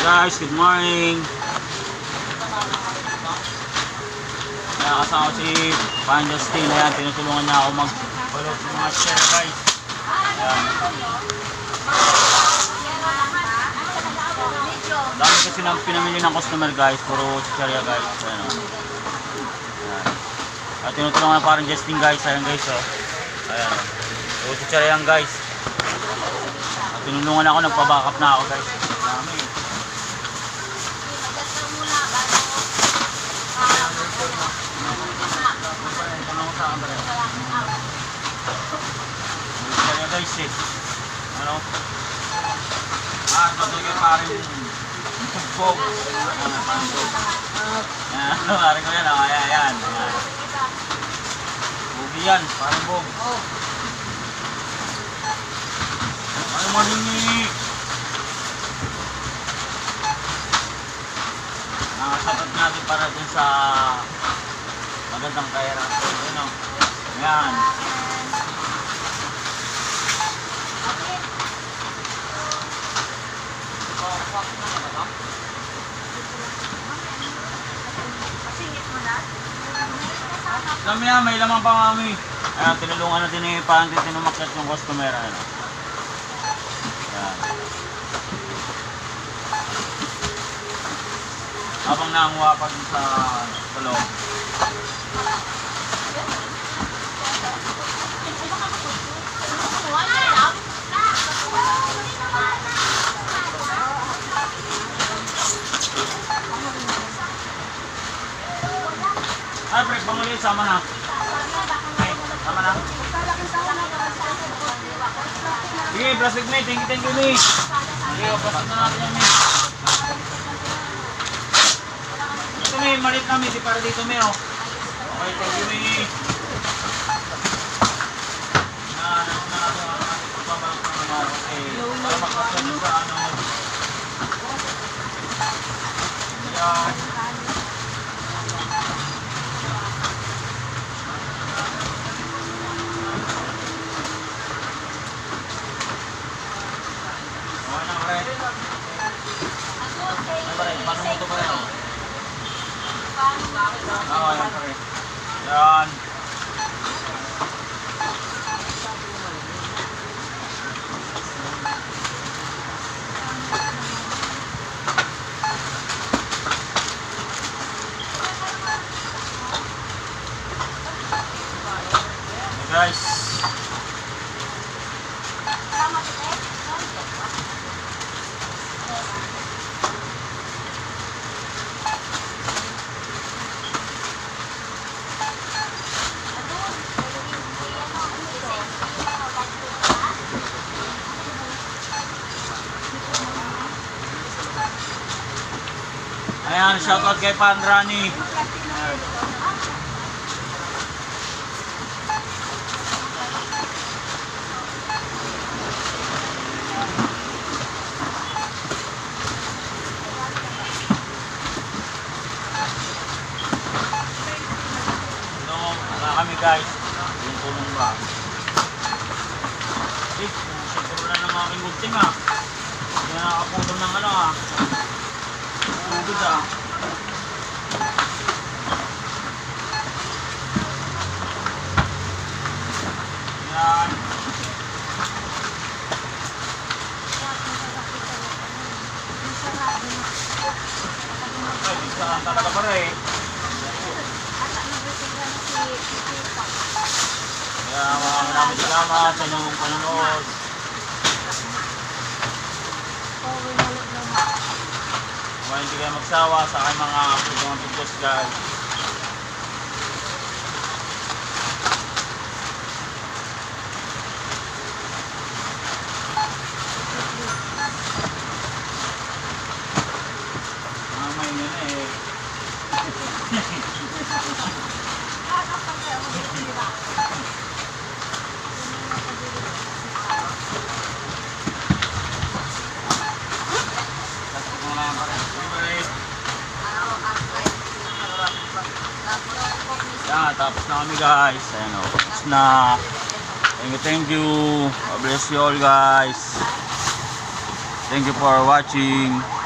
Guys, good morning. Kaya kasama ko si Pan Justin. Ayan, tinutulungan niya ako mag-balot ng mga share guys. Ayan. Dami kasi nang pinamili ng customer guys. Puro chicharia guys. Ayan o. Ayan. At tinutulungan na parang Justin guys. Ayan guys o. Ayan o. Puro chicharia guys. At tinulungan ako, nagpabackup na ako guys. Dami. Kaya guys eh. Ano? Ah, patuloy pa rin. Tugbog. Yan, parang ko yan. oh. Ayan, ayan. Bugi yan, parang bog. Ano maningi? Nakasatot natin para dun sa magandang kaya. Ano? Ayan. Kami yan, may lamang pa kami. Ayan, tinulungan na din ni Panty tinumakyat yung customer. Ano. Ayan. Habang nanguha pa sa, sa loob. Banguli, sama na. Okay, sama na. Sige, plastic mate, thank you, thank you, mate. Sige, plastic na natin yan, mate. Ito, mate, malit na, mate, para dito, mate, oh. Okay, thank you, mate. Yan, ano na natin, ano natin, pagbabalak na naman, okay. Para makasya sa ano. Yan. Okay na, pre. Ay, pre, paano mo ito, pre? Oo, yan, pre. Yan. Hey, guys. Ayan, shoutout kay Pandrani. Ito, wala kami guys. Yung tulong ba? Eh, siguro na ng aking gulting ah. Hindi na nakaputol ng ano ah. Tubig ah. Yan. Ay, isa lang talaga pala eh. Kaya maraming salamat sa inyong panonood. Kung hindi kayo magsawa sa aking mga videos guys. Mamay na eh. Mga pare. Yan, tapos na kami guys. Ayan o, tapos na. Thank you, thank you. God bless you all guys. Thank you for watching.